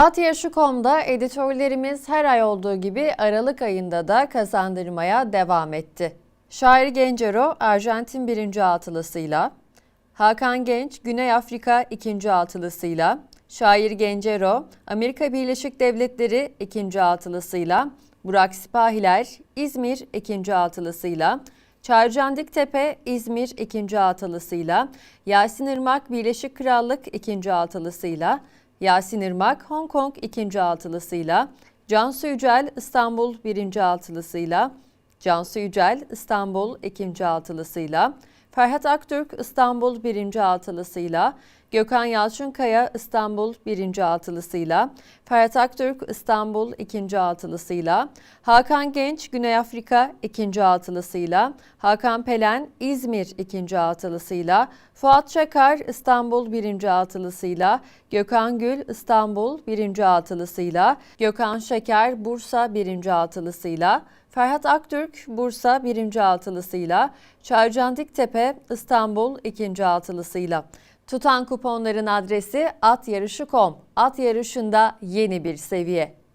At Yarışı.com'da editörlerimiz her ay olduğu gibi Aralık ayında da kazandırmaya devam etti. Şair Gencero Arjantin birinci altılısıyla, Hakan Genç Güney Afrika ikinci altılısıyla, Şair Gencero Amerika Birleşik Devletleri ikinci altılısıyla, Burak Sipahiler İzmir ikinci altılısıyla, Çağrıcan Diktepe İzmir ikinci altılısıyla, Yasin Irmak Birleşik Krallık ikinci altılısıyla, Yasin Irmak Hong Kong ikinci altılısıyla, Cansu Yücel İstanbul birinci altılısıyla, Cansu Yücel İstanbul ikinci altılısıyla, Ferhat Aktürk İstanbul birinci altılısıyla, Gökhan Yalçınkaya İstanbul birinci altılısıyla, Ferhat Aktürk İstanbul ikinci altılısıyla, Hakan Genç Güney Afrika ikinci altılısıyla, Hakan Pelen İzmir ikinci altılısıyla, Fuat Çakar İstanbul birinci altılısıyla, Gökhan Gül İstanbul birinci altılısıyla, Gökhan Şeker Bursa birinci altılısıyla, Ferhat Aktürk Bursa birinci altılısıyla, Çağrıcan Diktepe İstanbul ikinci altılısıyla. Tutan kuponların adresi atyarışı.com. At yarışında yeni bir seviye.